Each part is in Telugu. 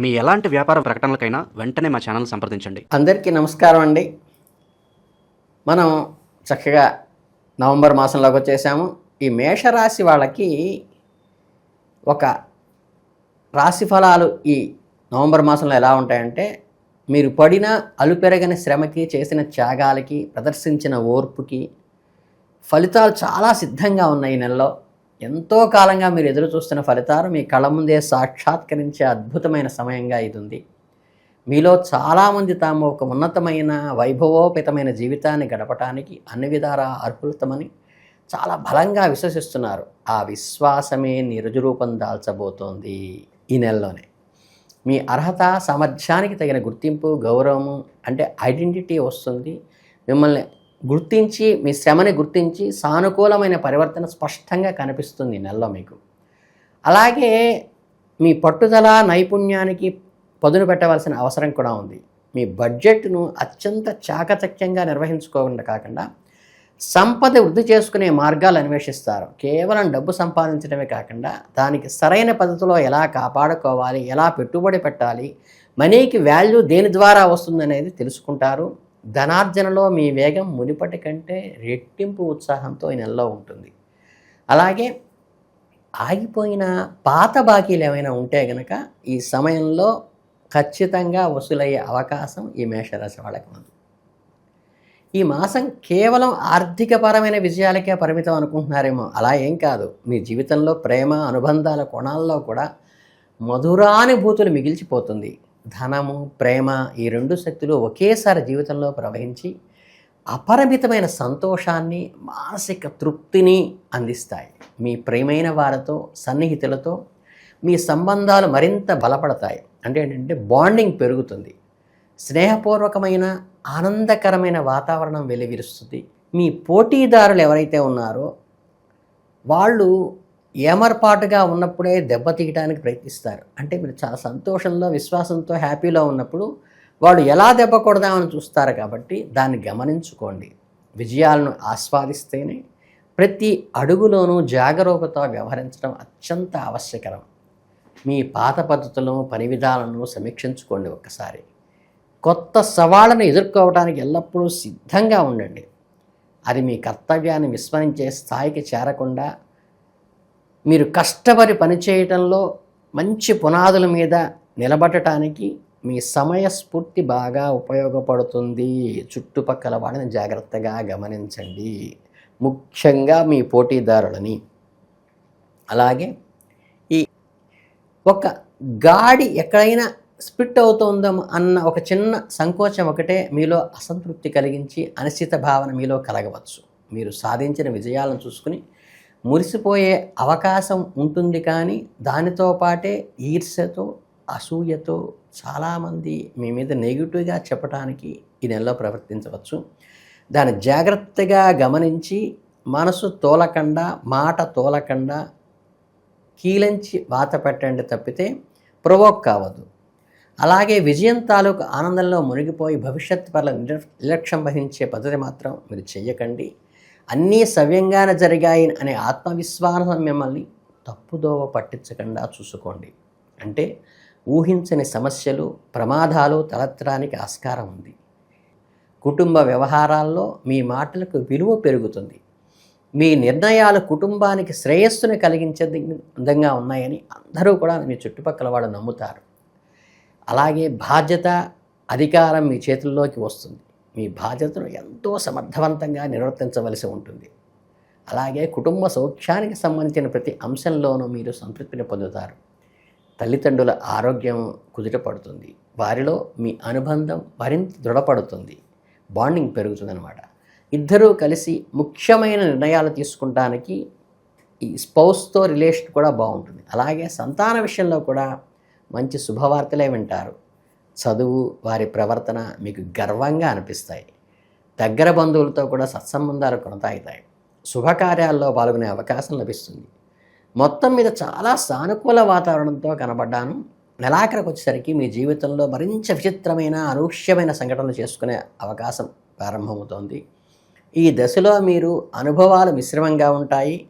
మీ ఎలాంటి వ్యాపార ప్రకటనలకైనా వెంటనే మా ఛానల్ సంప్రదించండి. అందరికీ నమస్కారం అండి. మనం చక్కగా నవంబర్ మాసంలోకి వచ్చేసాము. ఈ మేషరాశి వాళ్ళకి ఒక రాశి ఫలాలు ఈ నవంబర్ మాసంలో ఎలా ఉంటాయంటే మీరు పడిన అలుపెరగని శ్రమకి చేసిన త్యాగాలకి ప్రదర్శించిన ఓర్పుకి ఫలితాలు చాలా సిద్ధంగా ఉన్నాయి ఈ నెలలో. ఎంతో కాలంగా మీరు ఎదురు చూస్తున్న ఫలితాలు మీ కళ ముందే సాక్షాత్కరించే అద్భుతమైన సమయంగా ఇది ఉంది మీలో చాలామంది తాము ఒక ఉన్నతమైన వైభవోపేతమైన జీవితాన్ని గడపటానికి అన్ని విధాలా అర్హులతమని చాలా బలంగా విశ్వసిస్తున్నారు. ఆ విశ్వాసమే నిరుజురూపం దాల్చబోతోంది ఈ నెలలోనే. మీ అర్హత సామర్థ్యానికి తగిన గుర్తింపు గౌరవము అంటే ఐడెంటిటీ వస్తుంది. మిమ్మల్ని గుర్తించి మీ శ్రమని గుర్తించి సానుకూలమైన పరివర్తన స్పష్టంగా కనిపిస్తుంది నెలలో మీకు. అలాగే మీ పట్టుదల నైపుణ్యానికి పదును పెట్టవలసిన అవసరం కూడా ఉంది. మీ బడ్జెట్ను అత్యంత చాకచక్యంగా నిర్వహించుకోకుండా కాకుండా సంపద వృద్ధి చేసుకునే మార్గాలు అన్వేషిస్తారు. కేవలం డబ్బు సంపాదించడమే కాకుండా దానికి సరైన పద్ధతిలో ఎలా కాపాడుకోవాలి ఎలా పెట్టుబడి పెట్టాలి మనీకి వాల్యూ దేని ద్వారా వస్తుందనేది తెలుసుకుంటారు. ధనార్జనలో మీ వేగం మునిపటి కంటే రెట్టింపు ఉత్సాహంతో ఈ నెలలో ఉంటుంది. అలాగే ఆగిపోయిన పాత బాకీలు ఏమైనా ఉంటే గనక ఈ సమయంలో ఖచ్చితంగా వసూలయ్యే అవకాశం ఈ మేషరాశి వాళ్ళకి ఉంది. ఈ మాసం కేవలం ఆర్థికపరమైన విజయాలకే పరిమితం అనుకుంటున్నారేమో. అలా ఏం కాదు. మీ జీవితంలో ప్రేమ అనుబంధాల కోణాల్లో కూడా మధురానుభూతులు మిగిల్చిపోతుంది. ధనము ప్రేమ ఈ రెండు శక్తులు ఒకేసారి జీవితంలో ప్రవహించి అపరిమితమైన సంతోషాన్ని మానసిక తృప్తిని అందిస్తాయి. మీ ప్రేమైన వారితో సన్నిహితులతో మీ సంబంధాలు మరింత బలపడతాయి. అంటే ఏంటంటే బాండింగ్ పెరుగుతుంది. స్నేహపూర్వకమైన ఆనందకరమైన వాతావరణం వెలువిరుస్తుంది. మీ పోటీదారులు ఎవరైతే ఉన్నారో వాళ్ళు ఏమర్పాటుగా ఉన్నప్పుడే దెబ్బతీయడానికి ప్రయత్నిస్తారు. అంటే మీరు చాలా సంతోషంలో విశ్వాసంతో హ్యాపీలో ఉన్నప్పుడు వాళ్ళు ఎలా దెబ్బ కొడదామని చూస్తారు కాబట్టి దాన్ని గమనించుకోండి. విజయాలను ఆస్వాదిస్తేనే ప్రతి అడుగులోనూ జాగరూకత వ్యవహరించడం అత్యంత ఆవశ్యకరం. మీ పాత పద్ధతులను పని విధాలను సమీక్షించుకోండి ఒక్కసారి. కొత్త సవాళ్ళను ఎదుర్కోవడానికి ఎల్లప్పుడూ సిద్ధంగా ఉండండి. అది మీ కర్తవ్యాన్ని విస్మరించే స్థాయికి చేరకుండా మీరు కష్టపడి పనిచేయటంలో మంచి పునాదుల మీద నిలబడటానికి మీ సమయస్ఫూర్తి బాగా ఉపయోగపడుతుంది. చుట్టుపక్కల వాడిని జాగ్రత్తగా గమనించండి. ముఖ్యంగా మీ పోటీదారులని. అలాగే ఈ ఒక గాడి ఎక్కడైనా స్ప్లిట్ అవుతుందో అన్న ఒక చిన్న సంకోచం ఒకటే మీలో అసంతృప్తి కలిగించి అనిశ్చిత భావన మీలో కలగవచ్చు. మీరు సాధించిన విజయాలను చూసుకుని మురిసిపోయే అవకాశం ఉంటుంది కానీ దానితో పాటే ఈర్ష్యతో అసూయతో చాలామంది మీ మీద నెగిటివ్గా చెప్పడానికి ఈ నెలలో ప్రవర్తించవచ్చు. దాన్ని జాగ్రత్తగా గమనించి మనసు తోలకుండా మాట తోలకుండా కీలంచి వాత పెట్టండి తప్పితే ప్రొవోక్ కావద్దు. అలాగే విజయం తాలూకు ఆనందంలో మునిగిపోయి భవిష్యత్ పట్ల నిర్లక్ష్యం వహించే పద్ధతి మాత్రం మీరు చెయ్యకండి. అన్నీ సవ్యంగానే జరిగాయి అనే ఆత్మవిశ్వాసం మిమ్మల్ని తప్పుదోవ పట్టించకుండా చూసుకోండి. అంటే ఊహించని సమస్యలు ప్రమాదాలు తలెత్తడానికి ఆస్కారం ఉంది. కుటుంబ వ్యవహారాల్లో మీ మాటలకు విలువ పెరుగుతుంది. మీ నిర్ణయాలు కుటుంబానికి శ్రేయస్సును కలిగించే విధంగా ఉన్నాయని అందరూ కూడా మీ చుట్టుపక్కల వాళ్ళు నమ్ముతారు. అలాగే బాధ్యత అధికారం మీ చేతుల్లోకి వస్తుంది. మీ బాధ్యతను ఎంతో సమర్థవంతంగా నిర్వర్తించవలసి ఉంటుంది. అలాగే కుటుంబ సౌఖ్యానికి సంబంధించిన ప్రతి అంశంలోనూ మీరు సంతృప్తిని పొందుతారు. తల్లిదండ్రుల ఆరోగ్యం కుదుటపడుతుంది వారిలో మీ అనుబంధం మరింత దృఢపడుతుంది. బాండింగ్ పెరుగుతుందన్నమాట. ఇద్దరూ కలిసి ముఖ్యమైన నిర్ణయాలు తీసుకుంటానికి ఈ స్పౌస్తో రిలేషన్ కూడా బాగుంటుంది. అలాగే సంతాన విషయంలో కూడా మంచి శుభవార్తలే వింటారు. చదువు వారి ప్రవర్తన మీకు గర్వంగా అనిపిస్తాయి. దగ్గర బంధువులతో కూడా సత్సంబంధాలు కొనసాగుతాయి. శుభకార్యాల్లో పాల్గొనే అవకాశం లభిస్తుంది. మొత్తం మీద చాలా సానుకూల వాతావరణంతో కనబడ్డాను. నెలాఖరికి వచ్చేసరికి మీ జీవితంలో మరింత విచిత్రమైన అనూహ్యమైన సంఘటనలు చేసుకునే అవకాశం ప్రారంభమవుతోంది. ఈ దశలో మీరు అనుభవాలు మిశ్రమంగా ఉంటాయి.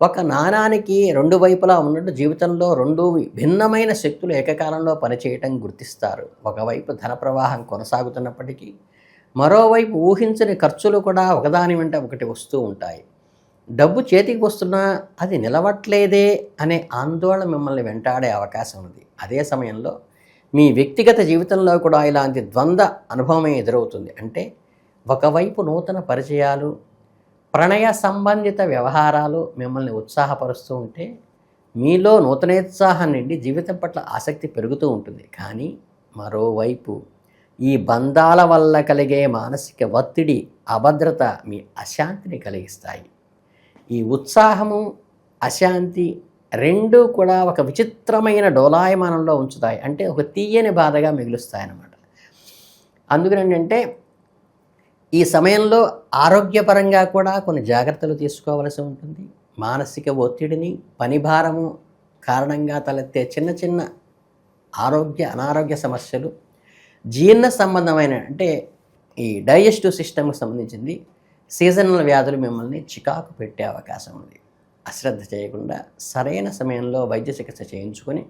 ఒక నాణానికి రెండు వైపులా ఉన్నట్టు జీవితంలో రెండు భిన్నమైన శక్తులు ఏకకాలంలో పనిచేయటం గుర్తిస్తారు. ఒకవైపు ధన ప్రవాహం కొనసాగుతున్నప్పటికీ మరోవైపు ఊహించని ఖర్చులు కూడా ఒకదాని వెంట ఒకటి వస్తూ ఉంటాయి. డబ్బు చేతికి వస్తున్నా అది నిలవట్లేదే అనే ఆందోళన మిమ్మల్ని వెంటాడే అవకాశం ఉంది. అదే సమయంలో మీ వ్యక్తిగత జీవితంలో కూడా ఇలాంటి ద్వంద్వ అనుభవమే ఎదురవుతుంది. అంటే ఒకవైపు నూతన పరిచయాలు ప్రణయ సంబంధిత వ్యవహారాలు మిమ్మల్ని ఉత్సాహపరుస్తూ ఉంటే మీలో నూతనోత్సాహం నుండి జీవితం పట్ల ఆసక్తి పెరుగుతూ ఉంటుంది. కానీ మరోవైపు ఈ బంధాల వల్ల కలిగే మానసిక ఒత్తిడి అభద్రత మీ అశాంతిని కలిగిస్తాయి. ఈ ఉత్సాహము అశాంతి రెండూ కూడా ఒక విచిత్రమైన డోలాయమానంలో ఉంచుతాయి. అంటే ఒక తీయని బాధగా మిగులుస్తాయి అన్నమాట అందుకని ఏంటంటే ఈ సమయంలో ఆరోగ్యపరంగా కూడా కొన్ని జాగ్రత్తలు తీసుకోవలసి ఉంటుంది. మానసిక ఒత్తిడిని పనిభారము కారణంగా తలెత్తే చిన్న చిన్న ఆరోగ్య అనారోగ్య సమస్యలు జీర్ణ సంబంధమైన అంటే ఈ డైజెస్టివ్ సిస్టమ్కి సంబంధించింది సీజనల్ వ్యాధులు మిమ్మల్ని చికాకు పెట్టే అవకాశం ఉంది. అశ్రద్ధ చేయకుండా సరైన సమయంలో వైద్య చికిత్స చేయించుకొని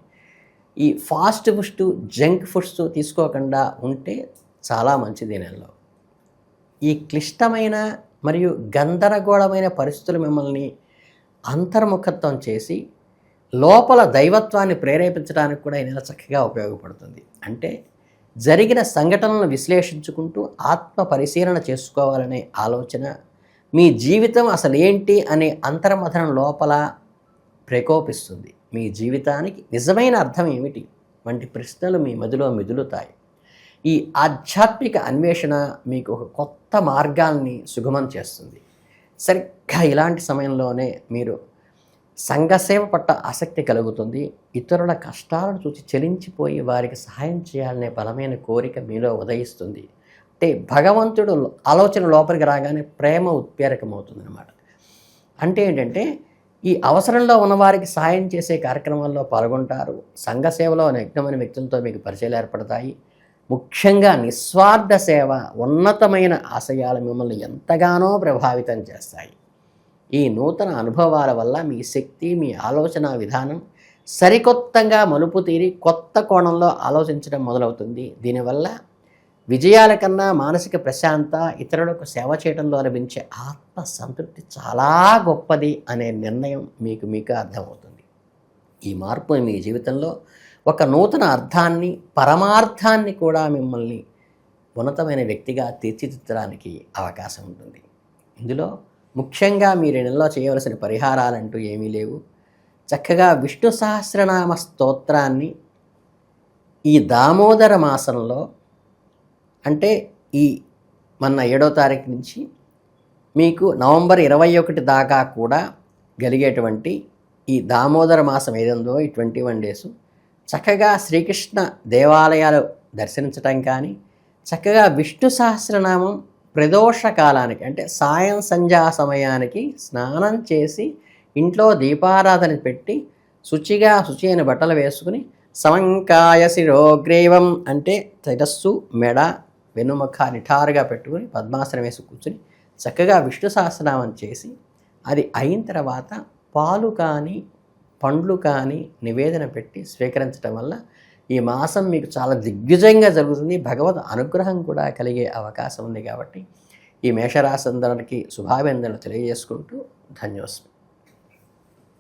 ఈ ఫాస్ట్ ఫుడ్స్ జంక్ ఫుడ్స్ తీసుకోకుండా ఉంటే చాలా మంచిది నెలలో. ఈ క్లిష్టమైన మరియు గందరగోళమైన పరిస్థితులు మిమ్మల్ని అంతర్ముఖత్వం చేసి లోపల దైవత్వాన్ని ప్రేరేపించడానికి కూడా ఈ నెల చక్కగా ఉపయోగపడుతుంది. అంటే జరిగిన సంఘటనలను విశ్లేషించుకుంటూ ఆత్మ పరిశీలన చేసుకోవాలనే ఆలోచన మీ జీవితం అసలు ఏంటి అనే అంతర్మథనం లోపల ప్రకోపిస్తుంది. మీ జీవితానికి నిజమైన అర్థం ఏమిటి? వంటి ప్రశ్నలు మీ మదిలో మిదులుతాయి. ఈ ఆధ్యాత్మిక అన్వేషణ మీకు ఒక కొత్త మార్గాల్ని సుగమం చేస్తుంది. సరిగ్గా ఇలాంటి సమయంలోనే మీరు సంఘసేవ పట్ల ఆసక్తి కలుగుతుంది. ఇతరుల కష్టాలను చూసి చెలించిపోయి వారికి సహాయం చేయాలనే బలమైన కోరిక మీలో ఉదయిస్తుంది. అంటే భగవంతుడు ఆలోచన లోపలికి రాగానే ప్రేమ ఉత్ప్రేరకమవుతుంది అంటే ఏంటంటే ఈ అవసరంలో ఉన్నవారికి సహాయం చేసే కార్యక్రమాల్లో పాల్గొంటారు. సంఘ సేవలో వ్యక్తులతో మీకు పరిచయాలు ఏర్పడతాయి. ముఖ్యంగా నిస్వార్థ సేవ ఉన్నతమైన ఆశయాలు మిమ్మల్ని ఎంతగానో ప్రభావితం చేస్తాయి. ఈ నూతన అనుభవాల వల్ల మీ శక్తి మీ ఆలోచన విధానం సరికొత్తగా మలుపు తీరి కొత్త కోణంలో ఆలోచించడం మొదలవుతుంది. దీనివల్ల విజయాల కన్నా మానసిక ప్రశాంత ఇతరులకు సేవ చేయడంలో లభించే ఆత్మ సంతృప్తి చాలా గొప్పది అనే నిర్ణయం మీకు మీకు అర్థమవుతుంది. ఈ మార్పు మీ జీవితంలో ఒక నూతన అర్థాన్ని పరమార్థాన్ని కూడా మిమ్మల్ని ఉన్నతమైన వ్యక్తిగా తీర్చిదిద్దడానికి అవకాశం ఉంటుంది. ఇందులో ముఖ్యంగా మీరు నెలలో చేయవలసిన పరిహారాలంటూ ఏమీ లేవు. చక్కగా విష్ణు సహస్రనామ స్తోత్రాన్ని ఈ దామోదర మాసంలో అంటే ఈ మొన్న ఏడో తారీఖు నుంచి మీకు నవంబర్ ఇరవై ఒకటి దాకా కూడా గలిగేటువంటి ఈ దామోదర మాసం ఏదందో ఈ ట్వంటీ వన్ డేస్ చక్కగా శ్రీకృష్ణ దేవాలయాలు దర్శించటం కానీ చక్కగా విష్ణు సహస్రనామం ప్రదోష కాలానికి అంటే సాయం సంధ్యా సమయానికి స్నానం చేసి ఇంట్లో దీపారాధన పెట్టి శుచిగా శుచి అయిన బట్టలు వేసుకుని సమంకాయ శిరోగ్రీవం అంటే శిరస్సు మెడ వెనుముఖ నిఠారుగా పెట్టుకుని పద్మాసనం వేసి కూర్చుని చక్కగా విష్ణు సహస్రనామం చేసి అది అయిన తర్వాత పాలు కానీ పండ్లు కానీ నివేదన పెట్టి స్వీకరించడం వల్ల ఈ మాసం మీకు చాలా దిగ్విజయంగా జరుగుతుంది. భగవద్ అనుగ్రహం కూడా కలిగే అవకాశం ఉంది కాబట్టి ఈ మేషరాశి అందరికి శుభాభినందనలు తెలియజేసుకుంటూ ధన్యోస్మి